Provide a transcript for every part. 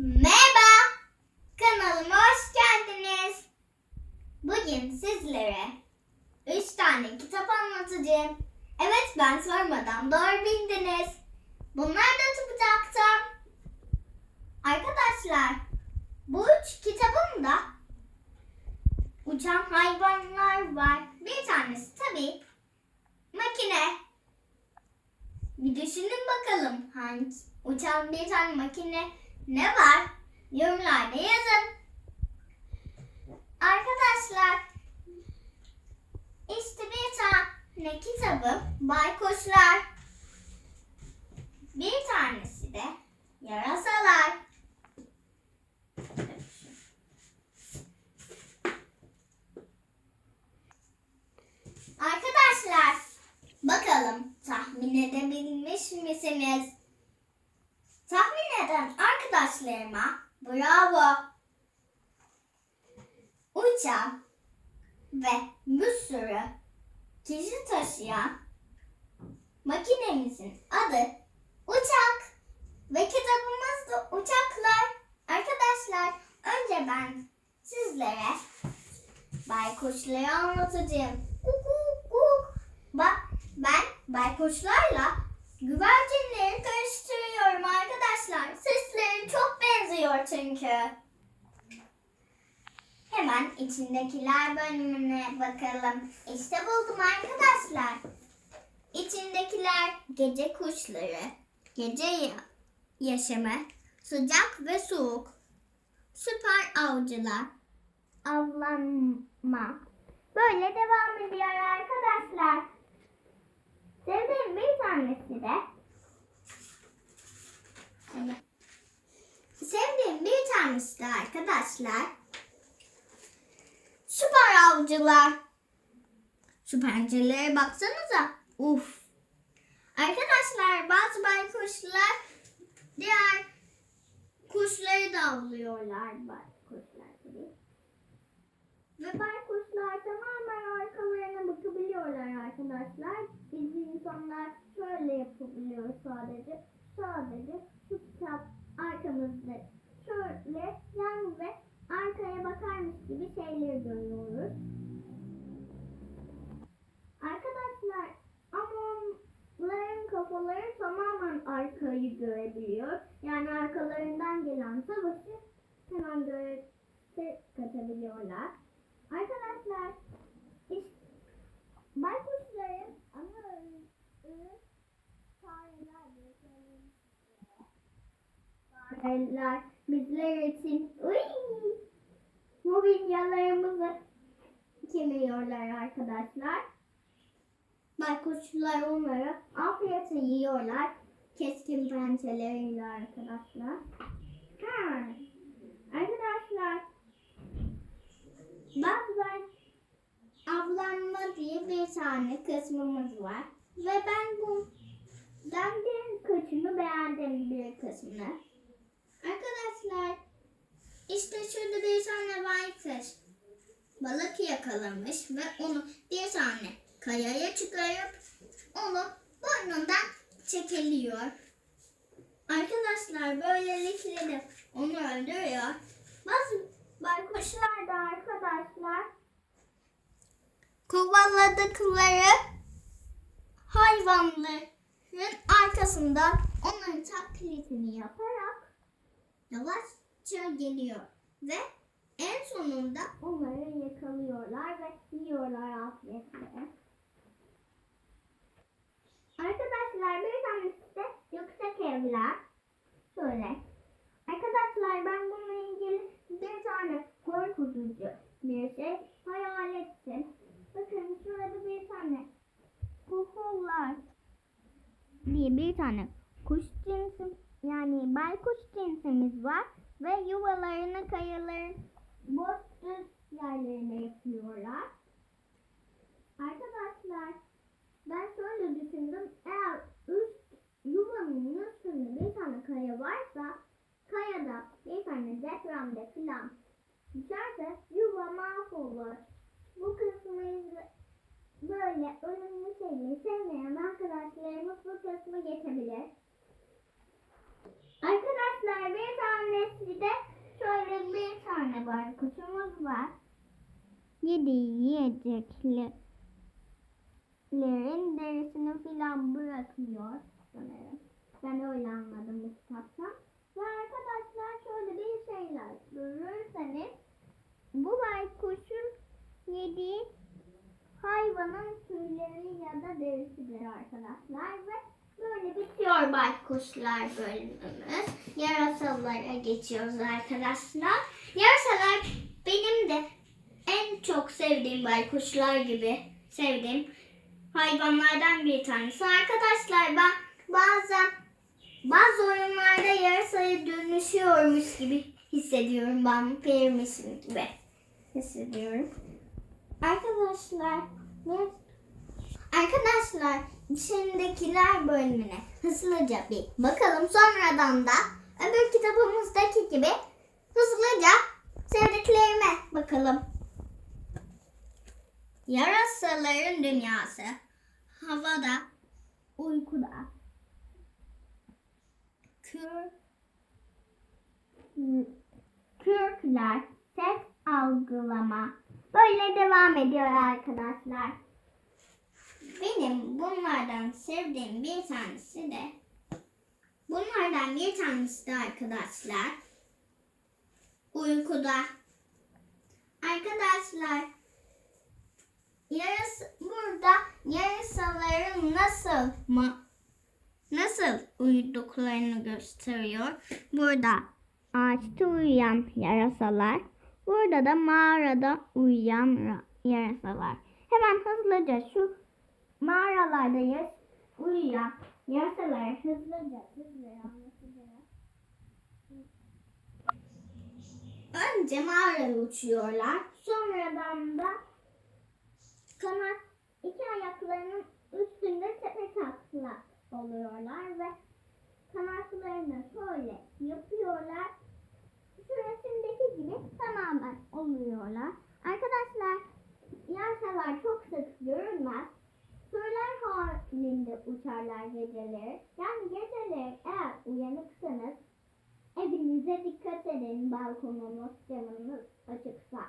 Merhaba, kanalıma hoş geldiniz. Bugün sizlere 3 tane kitap anlatacağım. Evet ben sormadan doğru bildiniz. Bunlar da tıpacaktım. Arkadaşlar, bu üç kitabımda uçan hayvanlar var. Bir tanesi tabii makine. Bir düşünün bakalım hangi uçan bir tane makine ne var? Yorumlarda yazın. Arkadaşlar işte bir tane kitabım Baykuşlar. Bir tanesi de Yarasalar. Arkadaşlar bakalım tahmin edebilmiş misiniz? Tahmin eden arkadaşlarıma bravo. Uçan ve bir sürü kişi taşıyan makinemizin adı uçak ve kitabımız da uçaklar. Arkadaşlar önce ben sizlere baykuşları anlatacağım. Kuk, kuk. Bak ben baykuşlarla güvercinleri karıştırıyorum arkadaşlar. Sesleri çok benziyor çünkü. Hemen içindekiler bölümüne bakalım. İşte buldum arkadaşlar. İçindekiler gece kuşları, gece ya- yaşamı, sıcak ve soğuk, süper avcılar, avlanma. Böyle devam ediyor arkadaşlar. Sevdiğim bir tanesi de Sevdiğim bir tanesi de arkadaşlar Süper avcılar. Şu pencerelere baksanıza. Uf. Arkadaşlar bazı baykuşlar diğer kuşları da avlıyorlar baykuşlar gibi. Ve baykuşlar tamamen arkalarına bakabiliyorlar arkadaşlar. Biz insanlar şöyle yapabiliyoruz sadece. Sadece şu kitap arkamızda şöyle yan ve arkaya bakarmış gibi şeyleri görüyoruz. Arkadaşlar ama onların kafaları tamamen arkayı görebiliyor. Yani arkalarından gelen savaşı hemen görete katabiliyorlar. Arkadaşlar işte, baykuşların ana ırğı fareler diye söyleyeyim size. Fareler bizler için uy, mobilyalarımızı kemiyorlar arkadaşlar. Baykuşlar onları afiyetle yiyorlar. Keskin pençeleriyle arkadaşlar. Ha. Arkadaşlar bazen avlanma diye bir tane kısmımız var. Ve ben bu ben bir kısmını beğendim bir kısmını. Arkadaşlar işte şurada bir tane baykuş balık yakalamış ve onu bir tane kayaya çıkarıp onu burnundan çekiliyor. Arkadaşlar böylelikle de onu öldürüyor. Bazı baykuşlar da arkadaşlar kovaladıkları hayvanların arkasından onların taklitini yaparak yavaşça geliyor ve en sonunda onları yakalıyorlar ve yiyorlar afiyetle. Arkadaşlar bir tanesi de yüksek evler. Şöyle. Arkadaşlar ben bununla ilgili bir tane korkutucu bir şey hayal ettim. Bakın şurada bir tane kukullar diye bir tane kuş cinsi yani baykuş cinsimiz var ve yuvalarını kayaların boş düz yerlerine yapıyorlar. Arkadaşlar ben şöyle düşündüm. Eğer üst yuvanın üstünde bir tane kaya varsa kayada bir tane depremde filan düşerse yuva mahvolur. Bu kısmı izle- böyle ölümlü şeyleri sevmeyen arkadaşlarımız bu kısmı geçebilir. Arkadaşlar bir tanesi de şöyle bir tane baykuşumuz var. Yediği yiyeceklerin derisini filan bırakıyor sanırım. Ben öyle anladım bu kitaptan. Ve arkadaşlar şöyle bir şeyler görürseniz bu baykuşun yediği hayvanın tüyleri ya da derisidir arkadaşlar ve böyle bitiyor baykuşlar bölümümüz. Yarasalara geçiyoruz arkadaşlar. Yarasalar benim de en çok sevdiğim baykuşlar gibi sevdiğim hayvanlardan bir tanesi. Arkadaşlar ben bazen bazı oyunlarda yarasaya dönüşüyormuş gibi hissediyorum. Vampirmişim gibi hissediyorum. Arkadaşlar Arkadaşlar içindekiler bölümüne hızlıca bir bakalım. Sonradan da öbür kitabımızdaki gibi hızlıca sevdiklerime bakalım. Yarasaların dünyası. Havada, uykuda. Kür, kürkler, ses algılama. Böyle devam ediyor arkadaşlar. Benim bunlardan sevdiğim bir tanesi de bunlardan bir tanesi de arkadaşlar uykuda. Arkadaşlar yarısı burada yarasaların nasıl mı nasıl uyuduklarını gösteriyor. Burada ağaçta uyuyan yarasalar, burada da mağarada uyuyan ra- yarasalar. Hemen hızlıca şu mağaralarda yas- uyuyan yarasaları hızlıca anlatacağım. Önce mağaraya uçuyorlar. Sonradan da kanat iki ayaklarının üstünde tepe taklak oluyorlar ve kanatlarını şöyle yapıyorlar. Şu resimdeki gibi tamamen oluyorlar. Arkadaşlar yarsalar çok sık görünmez. Sürüler halinde uçarlar geceleri. Yani geceleri eğer uyanıksanız evinize dikkat edin balkonunuz camınız açıksa.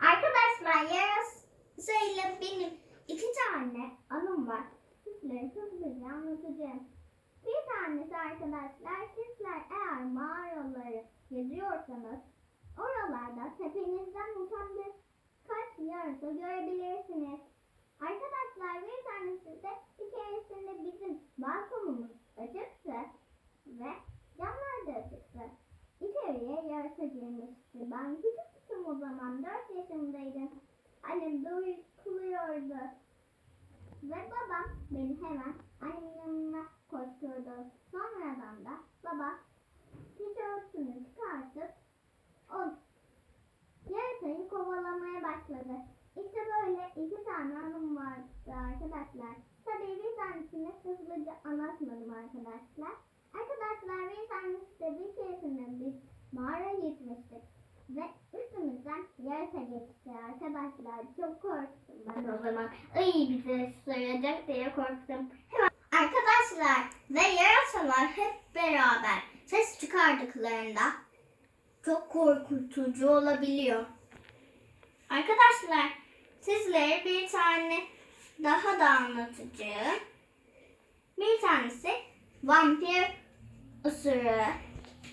Arkadaşlar yarasayla benim iki tane anım var. Sizlere hızlıca anlatacağım. Bir tanesi arkadaşlar sizler eğer mağaraları geziyorsanız oralarda tepenizden uçan bir kaç yarasa görebilirsiniz. Arkadaşlar bir tanesi de bir keresinde bizim balkonumuz açıktı ve camlar da açıktı. İçeriye yarasa girmişti. Ben küçüktüm o zaman 4 yaşımdaydım. Annem de uykuluyordu. Ve babam beni hemen annemin yanına koşturdu. Sonradan da baba tişörtünü çıkartıp o Yarasayı kovalamaya başladı. İşte böyle iki tane anım vardı arkadaşlar. Tabii bir tanesini hızlıca anlatmadım arkadaşlar. Arkadaşlar bir tanesi de bir keresinde biz mağara gitmiştik. Ve üstümüzden yarasa geçti arkadaşlar. Çok korktum ben o zaman. Ay bizi ısıracak diye korktum. Hemen Arkadaşlar ve yarasalar hep beraber ses çıkardıklarında çok korkutucu olabiliyor. Arkadaşlar daha da anlatacağım. Bir tanesi vampir ısırığı.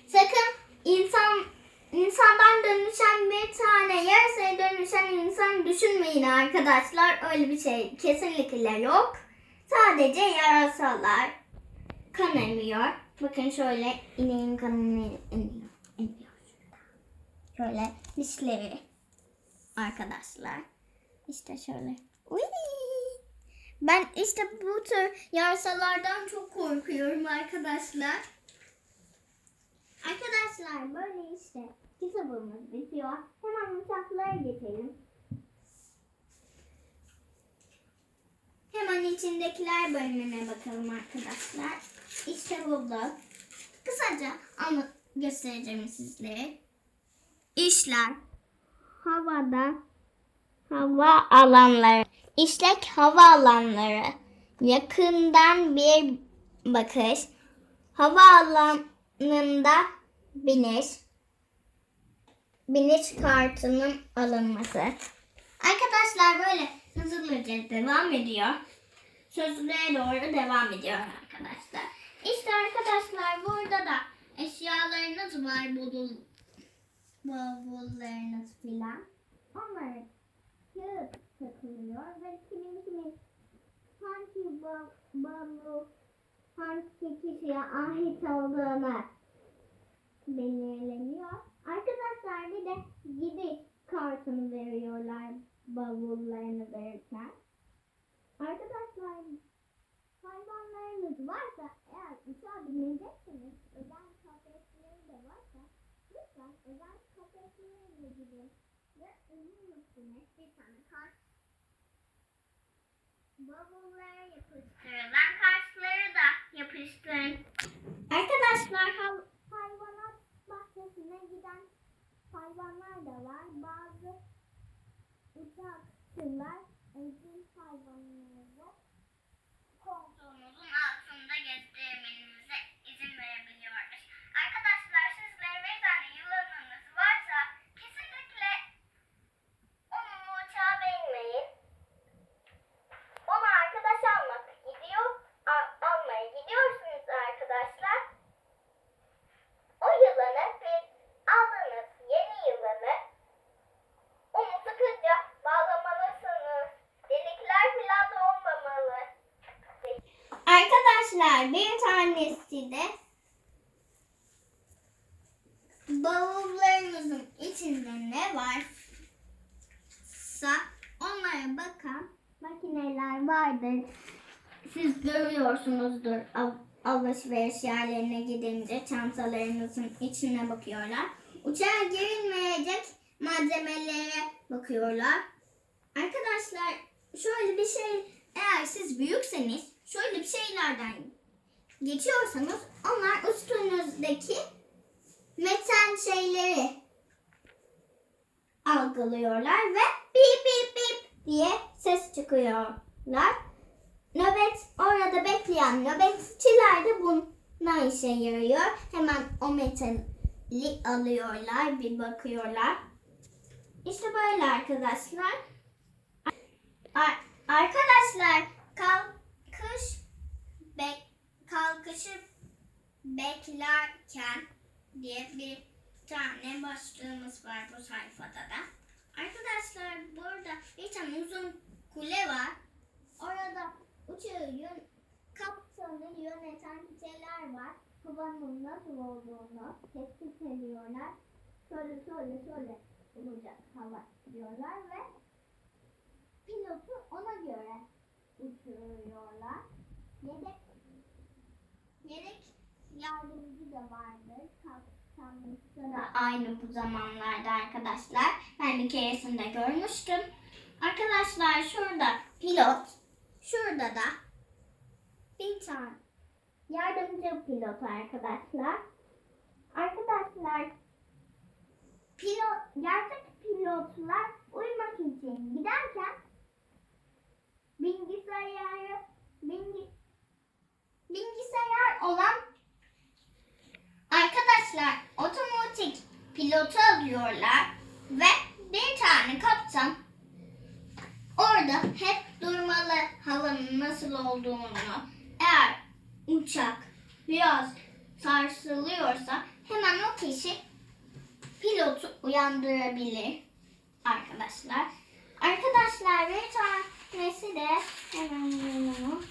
Sakın insan insandan dönüşen bir tane yarasaya dönüşen insan düşünmeyin arkadaşlar. Öyle bir şey kesinlikle yok. Sadece yarasalar kan emiyor. Bakın şöyle ineğin kanını emiyor. emiyor. Şöyle dişleri arkadaşlar. İşte şöyle. Uy! Ben işte bu tür yarsalardan çok korkuyorum arkadaşlar. Arkadaşlar böyle işte kitabımız bitiyor. Hemen uçaklara geçelim. Hemen içindekiler bölümüne bakalım arkadaşlar. İşte burada. Kısaca anlat göstereceğim sizlere. İşler havada hava alanları işlek hava alanları yakından bir bakış hava havalimanında biniş. Biniş kartının alınması. Arkadaşlar böyle hızlıca devam ediyor. Sözlüğe doğru devam ediyor arkadaşlar. İşte arkadaşlar burada da eşyalarınız var. Bavul, bavullarınız filan. Onlara kağıt takılıyor ve kimin hangi ba- bavul hangi kişiye ait olduğunu belirleniyor. Arkadaşlar bir de gidiş kartını veriyorlar bavullarını verirken. Arkadaşlar hayvanlarınız varsa eğer uçağa binecekseniz özel kafesleri de varsa lütfen özel kafesleriyle gidin ve onun üstüne bir tane kart bavullara yapıştırılan kartları da yapıştırın. Arkadaşlar hay- hayvanat bahçesine giden hayvanlar da var. Bazı uçakçılar evcil hayvanlarınızı Arkadaşlar bir tanesi de bavullarınızın içinde ne varsa onlara bakan makineler vardır. Siz görüyorsunuzdur al- alışveriş yerlerine gidince çantalarınızın içine bakıyorlar. Uçağa girilmeyecek malzemelere bakıyorlar. Arkadaşlar şöyle bir şey eğer siz büyükseniz şöyle bir şeylerden geçiyorsanız onlar üstünüzdeki metal şeyleri algılıyorlar ve bip bip bip diye ses çıkıyorlar. Nöbet orada bekleyen nöbetçiler de buna işe yarıyor. Hemen o metali alıyorlar, bir bakıyorlar. İşte böyle arkadaşlar. Ar- arkadaşlar kalkış bek kalkışı beklerken diye bir tane başlığımız var bu sayfada da. Arkadaşlar burada bir tane uzun kule var. Orada uçağı yön, kaptanı yöneten kişiler var. Havanın nasıl olduğunu tespit ediyorlar. Şöyle şöyle şöyle olacak hava diyorlar ve pilotu ona göre uçuruyorlar. Yedek yedek yardımcı da vardır. Kaptanlıkta da aynı bu zamanlarda arkadaşlar. Ben bir keresinde görmüştüm. Arkadaşlar şurada pilot, şurada da bir tane yardımcı pilot arkadaşlar. Arkadaşlar pilot, gerçek pilotlar uyumak için giderken bilgisayarı bilgi, bilgisayar olan arkadaşlar otomatik pilotu alıyorlar ve bir tane kaptan orada hep durmalı havanın nasıl olduğunu eğer uçak biraz sarsılıyorsa hemen o kişi pilotu uyandırabilir arkadaşlar. Arkadaşlar bir tanesi de hemen bunu.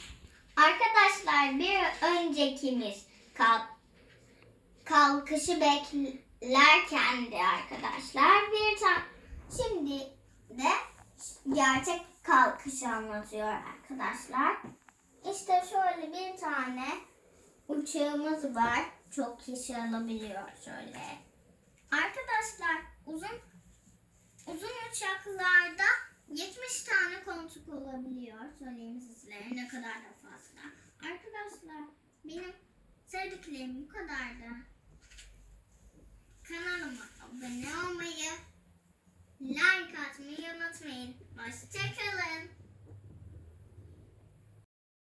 Arkadaşlar bir öncekimiz kalk, kalkışı beklerken de arkadaşlar bir tane şimdi de gerçek kalkışı anlatıyor arkadaşlar. İşte şöyle bir tane uçağımız var. Çok kişi alabiliyor şöyle. Arkadaşlar uzun uzun uçaklarda 70 tane koltuk olabiliyor. Söyleyeyim sizlere ne kadar da fazla. Arkadaşlar benim sevdiklerim bu kadardı. Kanalıma abone olmayı, like atmayı unutmayın. Hoşçakalın.